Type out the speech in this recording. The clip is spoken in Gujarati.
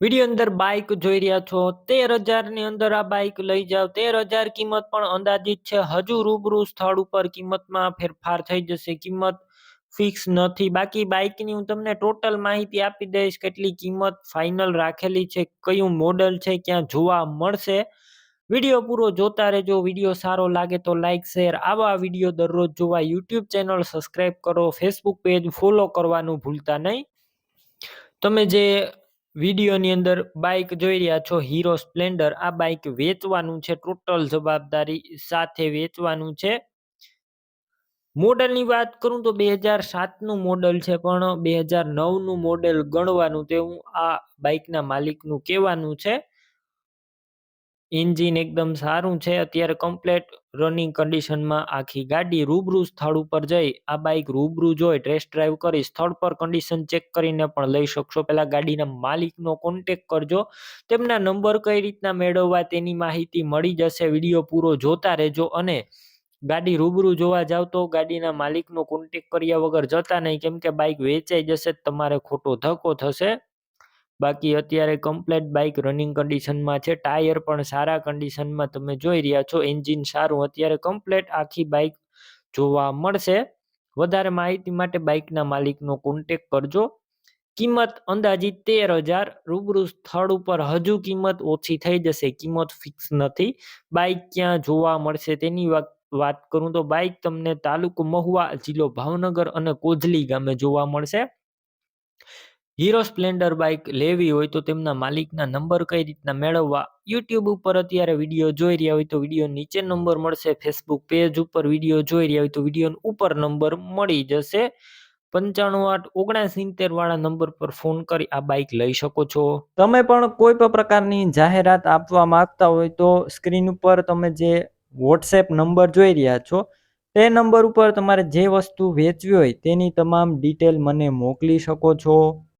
વીડિયો અંદર બાઇક જોઈ રહ્યા છો. તેર હજારની અંદર આ બાઇક લઈ જાઓ. તેર હજાર કિંમત પણ અંદાજિત છે. હજુ રૂબરૂ સ્થળ ઉપર કિંમતમાં ફેરફાર થઈ જશે. કિંમત ફિક્સ નથી. બાકી બાઇકની હું તમને ટોટલ માહિતી આપી દઈશ કેટલી કિંમત ફાઇનલ રાખેલી છે, કયું મોડલ છે, ક્યાં જોવા મળશે. વીડિયો પૂરો જોતા રહેજો. વીડિયો સારો લાગે તો લાઇક શેર આવા વીડિયો દરરોજ જોવા યુટ્યુબ ચેનલ સબસ્ક્રાઈબ કરો. ફેસબુક પેજ ફોલો કરવાનું ભૂલતા નહીં. તમે જે વિડીયોની અંદર બાઇક જોઈ રહ્યા છો. હીરો સ્પ્લેન્ડર આ બાઇક વેચવાનું છે. ટોટલ જવાબદારી સાથે વેચવાનું છે. મોડલની વાત કરું તો બે હજાર સાતનું મોડલ છે, પણ બે હજાર નવનું મોડેલ ગણવાનું તેવું આ બાઇકના માલિકનું કહેવાનું છે. એન્જિન એકદમ સારું છે. અત્યારે કમ્પ્લેટ રનિંગ કન્ડિશનમાં આખી ગાડી રૂબરૂ સ્થળ ઉપર જઈ, આ બાઇક રૂબરૂ જોઈ ટેસ્ટ ડ્રાઈવ કરી, સ્થળ પર કન્ડિશન ચેક કરીને પણ લઈ શકશો. પહેલાં ગાડીના માલિકનો કોન્ટેક કરજો. તેમના નંબર કઈ રીતના મેળવવા તેની માહિતી મળી જશે વીડિયો પૂરો જોતા રહેજો અને ગાડી રૂબરૂ જોવા જાવ તો ગાડીના માલિકનો કોન્ટેક કર્યા વગર જતા નહીં. કેમ કે બાઇક વેચાઈ જશે, તમારે ખોટો ધક્કો થશે. બાકી અત્યારે કમ્પ્લેટ બાઇક રનિંગ કન્ડિશનમાં છે. ટાયર પણ સારા કન્ડિશનમાં તમે જોઈ રહ્યા છો. એન્જિન સારું. અત્યારે કમ્પ્લેટ આખી બાઇક જોવા મળશે. વધારે માહિતી માટે બાઇકના માલિકનો કોન્ટેક કરજો. કિંમત અંદાજિત તેર હજાર. રૂબરૂ સ્થળ ઉપર હજુ કિંમત ઓછી થઈ જશે. કિંમત ફિક્સ નથી. બાઇક ક્યાં જોવા મળશે તેની વાત વાત કરું તો બાઇક તમને તાલુકો મહુવા, જિલ્લો ભાવનગર અને કોઝલી ગામે જોવા મળશે. હીરો સ્પ્લેન્ડર બાઇક લેવી હોય તો તેમના માલિકના નંબર કઈ રીતના મેળવવા? યુટ્યુબ ઉપર અત્યારે વીડિયો જોઈ રહ્યા હોય તો વીડિયો નીચે નંબર મળશે. ફેસબુક પેજ ઉપર વીડિયો જોઈ રહ્યા હોય તો વીડિયો ઉપર નંબર મળી જશે. પંચાણું આઠ ઓગણસિત્તેર વાળા નંબર પર ફોન કરી આ બાઇક લઈ શકો છો. તમે પણ કોઈ પણ પ્રકારની જાહેરાત આપવા માંગતા હોય તો સ્ક્રીન ઉપર તમે જે વોટ્સએપ નંબર જોઈ રહ્યા છો, તે નંબર ઉપર તમારે જે વસ્તુ વેચવી હોય તેની તમામ ડિટેલ મને મોકલી શકો છો.